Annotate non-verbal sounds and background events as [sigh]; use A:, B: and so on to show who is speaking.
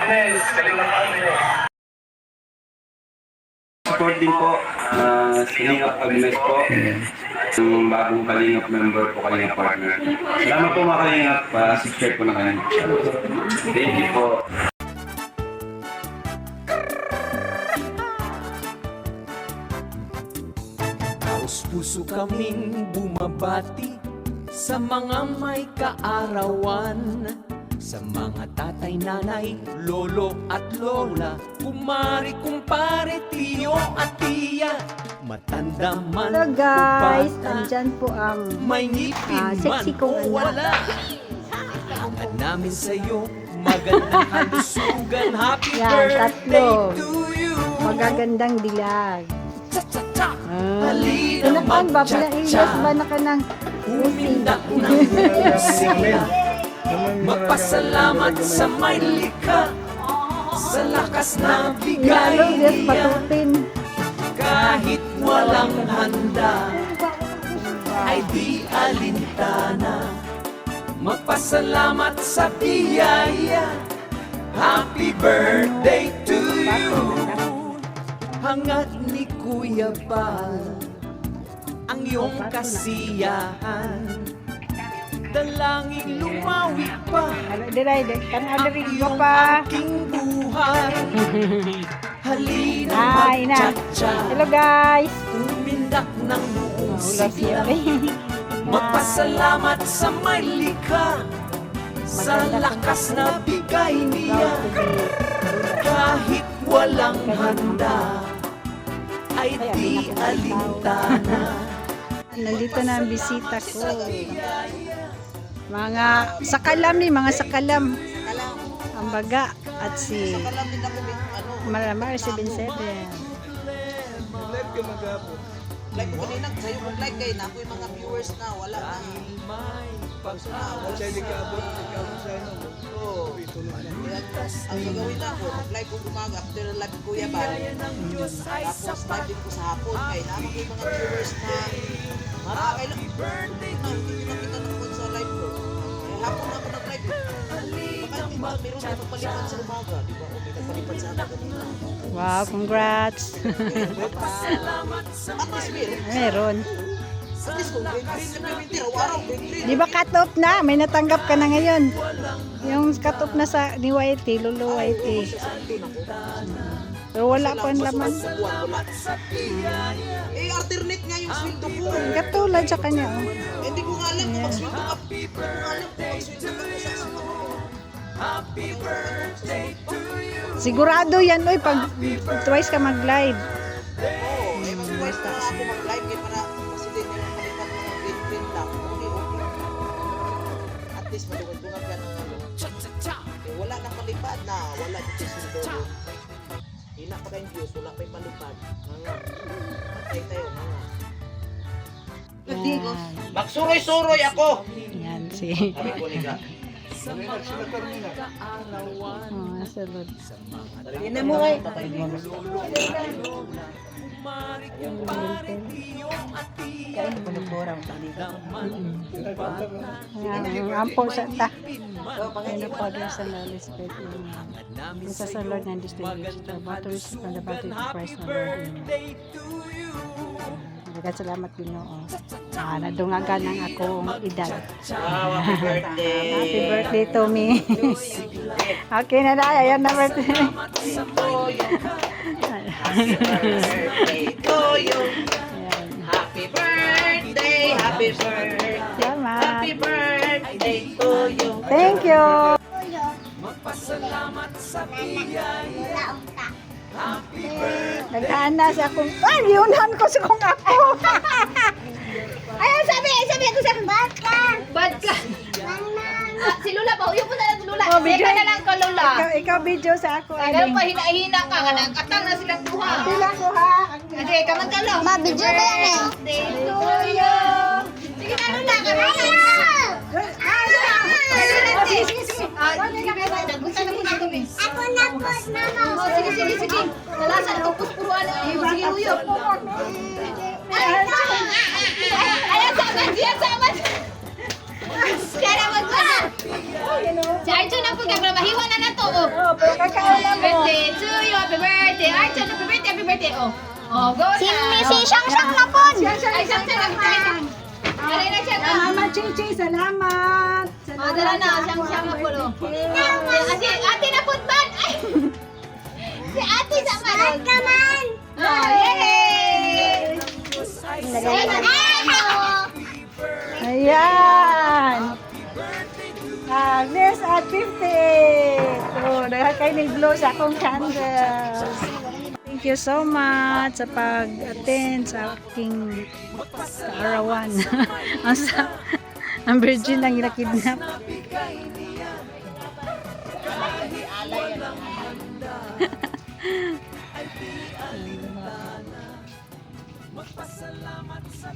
A: Agnes, Kalingap Agnes.
B: Support din po uh, Kalingap Agnes po. Yung bagong Kalingap member po, Kalingap partner. Salamat po mga Kalingap. Pa-subscribe po na kayo. Thank you po.
C: Taos puso kaming bumabati sa mga may kaarawan sa mga tatay, nanay, lolo at lola Kumari, kumpare, tiyo at tiya. Matanda man
D: Hello guys, andyan po ang
C: May ngipin man
D: sexy kong
C: o wala. Hangad namin sa'yo Magandang [laughs] kalusugan. Happy
D: Yan,
C: birthday
D: tatlo.
C: to you.
D: Magagandang dilag.
C: Cha-cha-cha.
D: Ah,
C: Halina
D: ba?
C: mag-cha-cha.
D: Pinailas ba na ka ng
C: Umindak ng [laughs] musika Magpasalamat sa may likha Sa lakas na bigay niya. Kahit walang handa Ay di alintana. Magpasalamat sa biyaya. Happy birthday to you. Hangad ni Kuya Bal Ang iyong kasiyahan Dalangin lumawi pa.
D: Ano, diray, di- kan
C: ang
D: rin ko pa.
C: aking buhay. [laughs] Halina
D: Ay, na. Hello guys.
C: Umindak ng buong
D: yan. [laughs]
C: Magpasalamat sa may likha Sa lakas na bigay niya. Kahit walang handa Ay di alintana.
D: Nandito na ang bisita ko. Mga sakalam ni, mga sakalam. Ang baga at si Malamar 77.
E: Live ka mag-apo. Live ko kanina, sa'yo mag-live kayo na. Mga viewers na, wala na. Pagso na, wala siya di kaabot, di kaabot sa inyo. Oo. Ang gagawin na ako, mag-live ko gumaga after live ko kuya ba. Tapos live ko sa hapon. Ko yung mga viewers na, mara, kailan, na, hindi ko nakita hapon ako nag-live. Baka di ba, meron na magpalipan sa umaga, di ba? O may sa umaga.
D: Wow, congrats.
E: At least meron.
D: Meron.
E: At grade 3 na grade 3, araw grade 3.
D: Di ba cut off na? May natanggap ka na ngayon. Yung cut off na sa ni YT, Lolo YT. Pero wala pa ang laman.
E: Eh, alternate nga yung sweldo ko.
D: Katulad sa kanya. Oh.
E: Eh, Hindi ko nga alam kung mag-sweldo ka. Hindi ko alam kung mag-sweldo ka sa
D: Sigurado yan, oy, pag twice ka mag-live.
E: Oo, eh, mag-twice na nga ako mag-live kaya para kasi din yung kalipat ng 10 lang. Okay. At least ano. Eh, wala nang palipad na. Wala dito sa Hina pa kayong views, wala pa yung palipad. Nga. Patay tayo, nga.
D: Yan,
E: Magsuroy-suroy ako!
D: yan si...
E: Sabi ko niga.
D: Oh, salud.
E: Ina mo kay.
D: Ang ampo sa ta. Ano pa din sa Lord Spirit. Yung sa sa Lord ng distinguished. The battles from the battle of Christ na Lord. Dagat salamat Ginoo. Ah, nadungagan ang akong edad.
E: Wow, happy birthday!
D: Happy birthday to me. [laughs] okay na na, ayan na birthday.
E: Birthday to you.
D: Ayan.
E: Happy birthday, happy birthday,
D: Salamat.
E: happy birthday to you.
D: Thank you.
C: Magpasalamat sa biyaya
D: Nag-aana sa akong, ah, yunhan ko [laughs] sa kong ako.
F: Ayun, sabi, sabi ko sa bad ka. Bad ka. Ah, si Lula pa, uyong po na lang si Lula.
D: Oh.
F: Teka na lang ka, Lula.
D: ikaw, ikaw video sa ako.
F: Ganun pa, hina-hina ka. Katang na silang duha.
D: Pila ko ha.
F: Ade, kamang ka lang. Ma, video ba yan eh? Birthday to you. Sige na, Lula. Kamang ka Ah, sige, sige, sige. Ah, sige, nagunta na muna kami. Ako na po, mama. Oh, sige, sige, sige. Nalasa na tapos puruan. Sige, uyo. Ayan, sama. Diyan, sama. Kaya Si Archon ang pagkabrabahiwa na na to. Oh, pero kakaalam mo. Birthday to you,
D: happy birthday. Archon, happy
F: birthday, happy birthday. Oh, oh go na.
A: Si, si Shang Shang na po.
F: Shang Shang, Ay, Shang Shang, Shang Shang. Na siya ka.
D: Mama Chichi, salamat.
F: Salamat. Dala na, Shang Shang na po. Si Ate na po? Ay. Si Ate sa man.
A: Smart
F: ka man. Yay!
D: Ayan! Agnes at 50! Oh, dahil kayo nag-blow sa akong candles. Thank you so much sa pag-attend sa aking kaarawan. [laughs] ang, sa, ang virgin lang ginakidnap.
C: Magpasalamat [laughs] sa